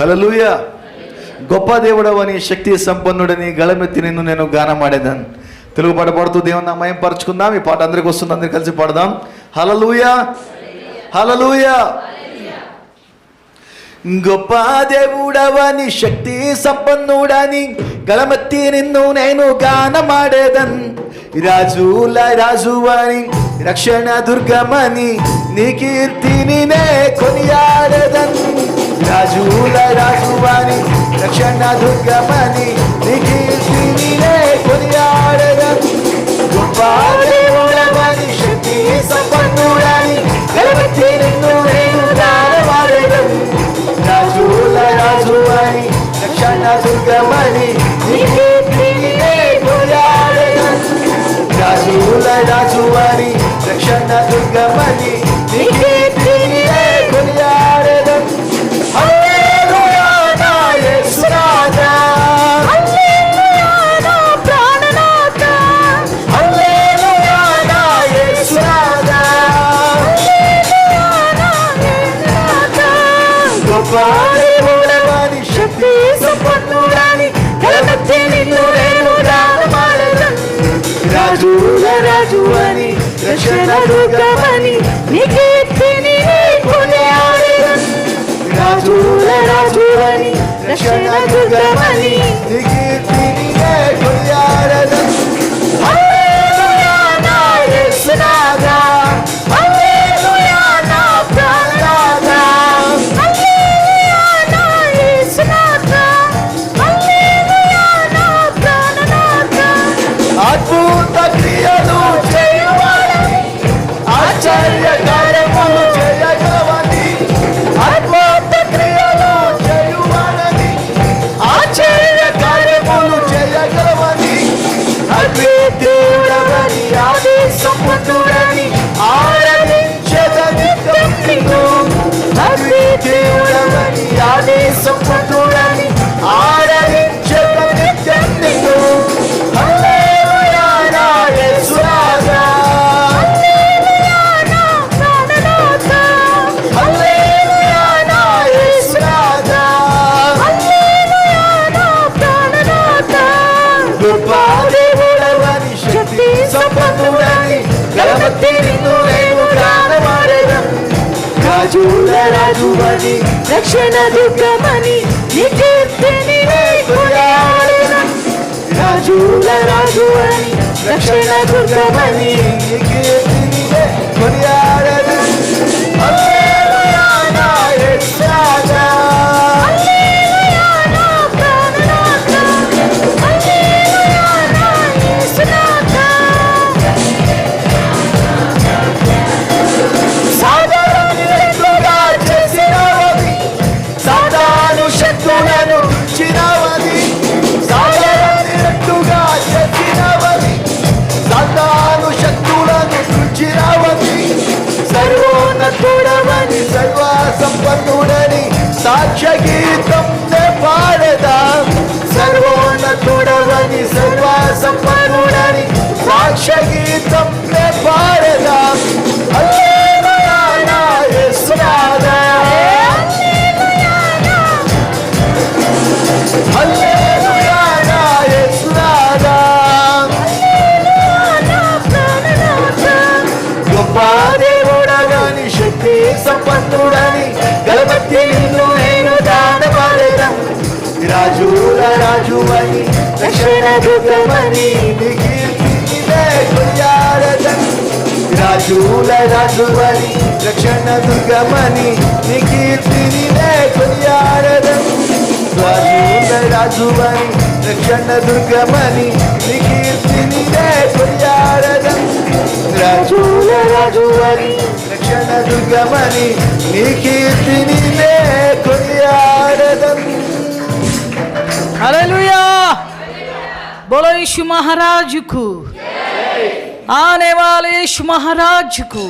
హలలుయ గొప్ప దేవుడవని శక్తి సంపన్నుడని గళమెత్తి నిన్ను నేను గానం తెలుగు పాట పాడుతూ దేవుని నామయం పరుచుకుందాం. ఈ పాట అందరికి వస్తుంది. అందరికి కలిసి పాడదాం. హలలుయ హలలుయ గొప్ప దేవుడవని శక్తి సంపన్నుడని గళమెత్తి నిన్ను నేను గానమాడేదన్. రాజుల రాజువని రక్షణ దుర్గమని నీ కీర్తిని నే కొనియాడేదన్. రాజుల రాజువని రక్షణ దుర్గమని నీ కీర్తిని గొప్ప దేవుడవని శక్తి సంపన్నుడని గళమెత్తి నిన్ను నేను గానమాడేదన్ రాజుల రాజు రక్షణ దుర్గమని నీకే ప్రియే రాజుల రాజు రక్షణ దుర్గమని రాజుల రాజు అని రక్షణ దుర్గమని నీ కీర్తిని నే కొనియాడెదన్. దుఃఖమని రక్షణ దుర్గమని నీ రాజుల రాజు అని రక్షణ దుఃఖమని నీ కొనియా సంపన్నుడని గణపతి నిన్ను నేను దానమాడేదం రాజుల రాజు అని రక్షణ దుర్గమని నీ కీర్తినే కొనియాడదం రాజుల రాజు అని రక్షణ దుర్గమని నీ కీర్తినే కొనియాడదం రాజుల రాజు జయరాజు అని రక్షణ దుర్గమని నీ కీర్తిని కొనియాడదం. హల్లెలూయా! బోలో యేసు మహారాజుకు ఆనేవాల యేసు మహారాజుకు.